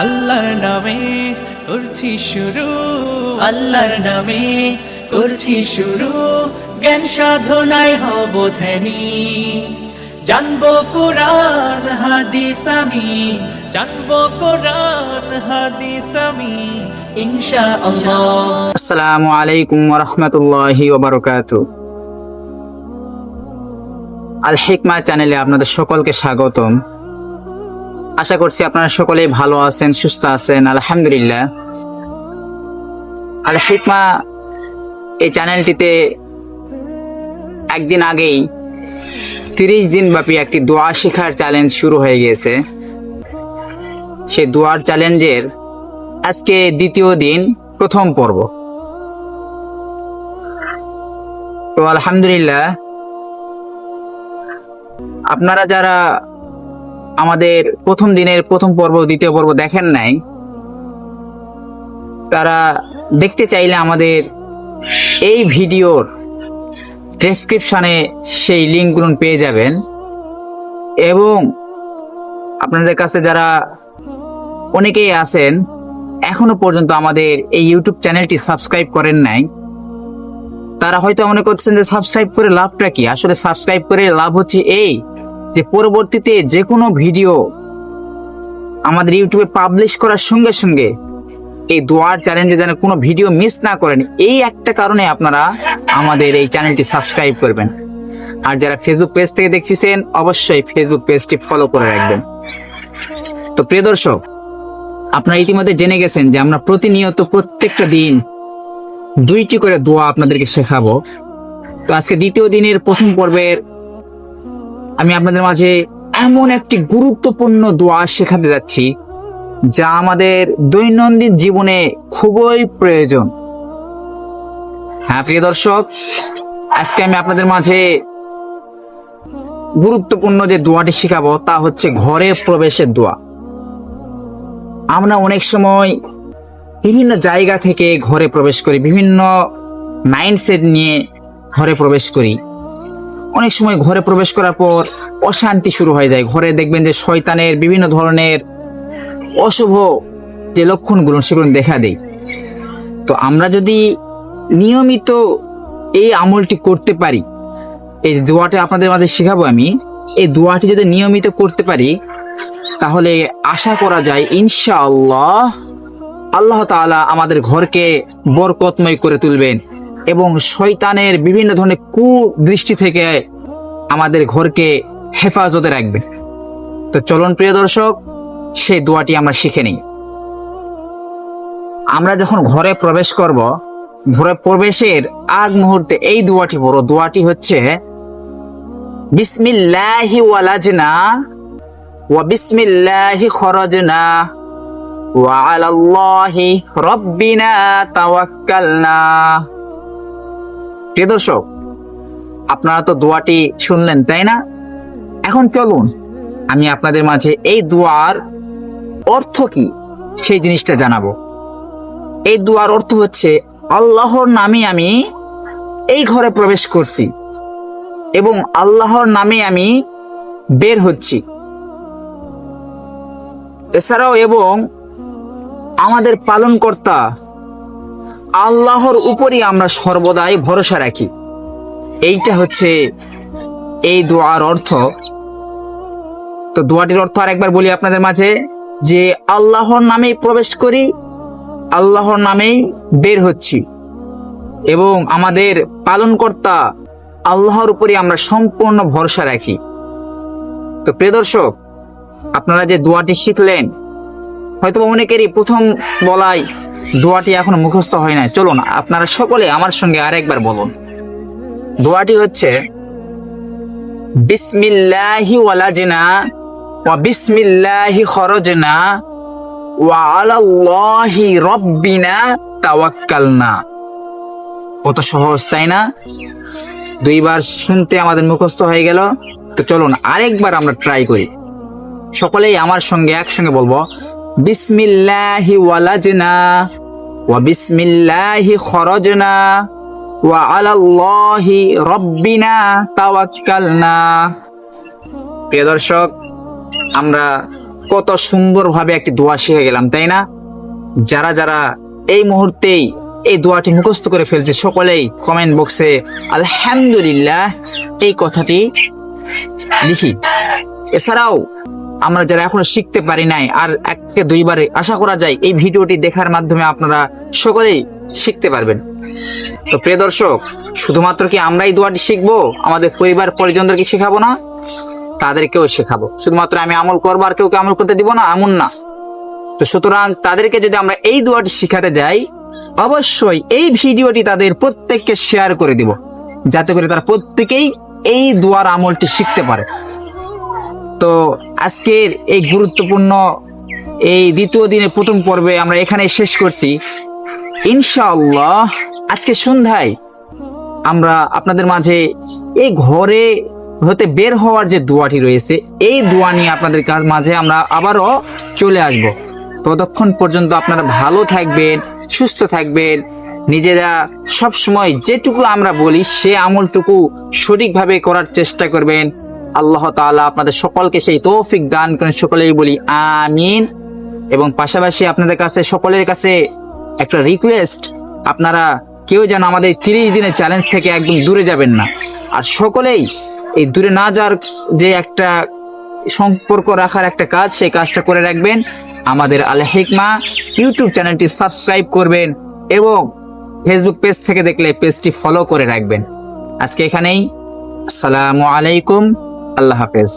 আল্লাহর নামে করছি শুরু, আল্লাহর নামে করছি শুরু। জ্ঞান সাধনায় হব ধ্যানী। জানব কোরআন, হাদিস আমি। জানব কোরআন, হাদিস আমি। ইনশা আল্লাহ আসসালামু আলাইকুম রহমতুল্লাহি ওবরকাত। আল হিকমা চ্যানেলে আপনাদের সকলকে স্বাগতম। আশা করছি আপনারা সকলেই ভালো আছেন, সুস্থ আছেন, আলহামদুলিল্লাহ। আল হিকমা এই চ্যানেলটিতে একদিন আগেই তিরিশ দিন ব্যাপী একটি দোয়া শেখার চ্যালেঞ্জ শুরু হয়ে গিয়েছে। সেই দোয়ার চ্যালেঞ্জের আজকে দ্বিতীয় দিন, প্রথম পর্ব। আলহামদুলিল্লাহ, আপনারা যারা আমাদের প্রথম দিনের প্রথম পর্ব, দ্বিতীয় পর্ব দেখেন নাই। তারা দেখতে চাইলে আমাদের এই ভিডিওর ডেসক্রিপশনে সেই লিঙ্কগুলো পেয়ে যাবেন। এবং আপনাদের কাছে যারা অনেকেই আছেন, এখনও পর্যন্ত আমাদের এই ইউটিউব চ্যানেলটি সাবস্ক্রাইব করেন নাই, তারা হয়তো মনে করছেন যে সাবস্ক্রাইব করে লাভটা কি? আসলে সাবস্ক্রাইব করে লাভ হচ্ছে এই যে পরবর্তীতে যে কোনো ভিডিও আমাদের ইউটিউবে পাবলিশ করার সঙ্গে সঙ্গে এই দোয়ার চ্যালেঞ্জে যেন কোনো ভিডিও মিস না করেন, এই একটা কারণে আপনারা আমাদের এই চ্যানেলটি সাবস্ক্রাইব করবেন। আর যারা ফেসবুক পেজ থেকে দেখতেছেন, অবশ্যই ফেসবুক পেজটি ফলো করে রাখবেন। তো প্রিয় দর্শক, আপনারা ইতিমধ্যে জেনে গেছেন যে আমরা প্রতিনিয়ত প্রত্যেকটা দিন দুইটি করে দোয়া আপনাদেরকে শেখাবো। তো আজকে দ্বিতীয় দিনের প্রথম পর্বের আমি আপনাদের মাঝে এমন একটি গুরুত্বপূর্ণ দোয়া শেখাতে যাচ্ছি, যা আমাদের দৈনন্দিন জীবনে খুবই প্রয়োজন। হ্যাঁ প্রিয় দর্শক, আজকে আমি আপনাদের মাঝে গুরুত্বপূর্ণ যে দোয়াটি শেখাবো, তা হচ্ছে ঘরে প্রবেশের দোয়া। আমরা অনেক সময় বিভিন্ন জায়গা থেকে ঘরে প্রবেশ করি, বিভিন্ন মাইন্ডসেট নিয়ে ঘরে প্রবেশ করি। অনেক সময় ঘরে প্রবেশ করার পর অশান্তি শুরু হয়ে যায়। ঘরে দেখবেন যে শয়তানের বিভিন্ন ধরনের অশুভ যে লক্ষণগুলো সেগুলো দেখা দেয় তো আমরা যদি নিয়মিত এই আমলটি করতে পারি, এই দোয়াটা আপনাদের মাঝে শেখাবো আমি, এই দোয়াটি যদি নিয়মিত করতে পারি, তাহলে আশা করা যায় ইনশাআল্লাহ আল্লাহ তাআলা আমাদের ঘরকে বরকতময় করে তুলবেন। এবং শয়তানের বিভিন্ন ধরনের কুদৃষ্টি থেকে আমাদের ঘরকে হেফাজতে রাখবেন তো চলুন প্রিয় দর্শক, সেই দোয়াটি আমরা শিখে নিই। আমরা যখন ঘরে প্রবেশ করব, ঘরে প্রবেশের আগ মুহূর্তে এই দোয়াটি বড় দোয়াটি হচ্ছে, বিসমিল্লাহি ওয়ালাজনা ওয়া বিসমিল্লাহি খরজনা ওয়া আলাল্লাহি রব্বিনা তাওয়াক্কালনা। প্রিয় দর্শক, আপনারা তো দোয়াটি শুনলেন, তাই না? এখন চলুন, আমি আপনাদের মাঝে এই দোয়ার অর্থ কি সেই জিনিসটা জানাব। এই দোয়ার অর্থ হচ্ছে, আল্লাহর নামে আমি এই ঘরে প্রবেশ করছি এবং আল্লাহর নামে আমি বের হচ্ছি। এছাড়াও এবং আমাদের পালনকর্তা আল্লাহর উপরই আমরা সর্বদাই ভরসা রাখি। এইটা হচ্ছে এই দোয়ার অর্থ। তো দোয়াটির অর্থ আরেকবার বলি আপনাদের মাঝে, যে আল্লাহর নামেই প্রবেশ করি, আল্লাহর নামেই বের হচ্ছি। এবং আমাদের পালনকর্তা আল্লাহর উপরই আমরা সম্পূর্ণ ভরসা রাখি। তো প্রিয় দর্শক, আপনারা যে দোয়াটি শিখলেন হয়তো অনেকেরই প্রথম বলাই দোয়াটি এখনও মুখস্থ হয় নাই। চলুন, আপনারা সকলে আমার সঙ্গে আরেকবার বলুন। দোয়াটি হচ্ছে, বিসমিল্লাহি ওয়ালাজনা ওয়া বিসমিল্লাহি খরজনা ওয়া আলাল্লাহি রব্বিনা তাওয়াক্কালনা। কত সহজ, তাই না? দুইবার শুনতে আমাদের মুখস্থ হয়ে গেল। তো চলুন, আরেকবার আমরা ট্রাই করি। সকলেই আমার সঙ্গে একসঙ্গে বলব বিসমিল্লাহি ওয়ালাজনা ওয়া বিসমিল্লাহি খরজনা ওয়া আলাল্লাহি রব্বিনা তাওয়াক্কালনা। প্রিয় দর্শক, আমরা কত সুন্দরভাবে একটি দোয়া শিখে গেলাম, তাই না? যারা যারা এই মুহূর্তেই এই দোয়াটি মুখস্থ করে ফেলছে, সকলেই কমেন্ট বক্সে আলহামদুলিল্লাহ এই কথাটি লিখি। এছাড়াও আমরা যারা এখনও শিখতে পারি নাই আর এক থেকে দুইবারে আশা করা যায় এই ভিডিওটি দেখার মাধ্যমে আপনারা সকলেই শিখতে পারবেন। তো প্রিয় দর্শক, শুধুমাত্র কি আমরাই দোয়াটি শিখব? আমাদের পরিবার পরিজনদেরকে শেখাবো না? তাদেরকেও শেখাবো। শুধুমাত্র আমি আমল করব আর কেউ আমল করতে দিব না? এমন না। তো সুতরাং তাদেরকে যদি আমরা এই দোয়াটি শিখাতে যাই, অবশ্যই এই ভিডিওটি তাদের প্রত্যেককে শেয়ার করে দিব। যাতে করে তারা প্রত্যেকেই এই দোয়ার আমলটি শিখতে পারে। তো আজকের এই গুরুত্বপূর্ণ এই দ্বিতীয় দিনের প্রথম পর্বে আমরা এখানে শেষ করছি। ইনশাআল্লাহ আজকে সন্ধ্যায় আমরা আপনাদের মাঝে এই ঘরে হতে বের হওয়ার যে দোয়াটি রয়েছে, এই দোয়া নিয়ে আপনাদের মাঝে আমরা আবারও চলে আসব। ততক্ষণ পর্যন্ত আপনারা ভালো থাকবেন, সুস্থ থাকবেন। নিজেরা সব সময় যেটুকু আমরা বলি, সে আমলটুকু সঠিকভাবে করার চেষ্টা করবেন। আল্লাহ তাআলা আপনাদের সকলকে সেই তৌফিক দান করেন। সকলেই বলি আমিন। এবং পাশাপাশি আপনাদের কাছে, সকলের কাছে একটা রিকোয়েস্ট আপনারা কেউ যেন আমাদের তিরিশ দিনের চ্যালেঞ্জ থেকে একদম দূরে যাবেন না। আর সকলেই এই দূরে না যাওয়ার যে একটা সম্পর্ক রাখার একটা কাজ, সেই কাজটা করে রাখবেন। আমাদের আল হেকমা ইউটিউব চ্যানেলটি সাবস্ক্রাইব করবেন এবং ফেসবুক পেজ থেকে দেখলে পেজটি ফলো করে রাখবেন। আজকে এখানেই। আসসালামু আলাইকুম। আল্লাহ হাফেজ।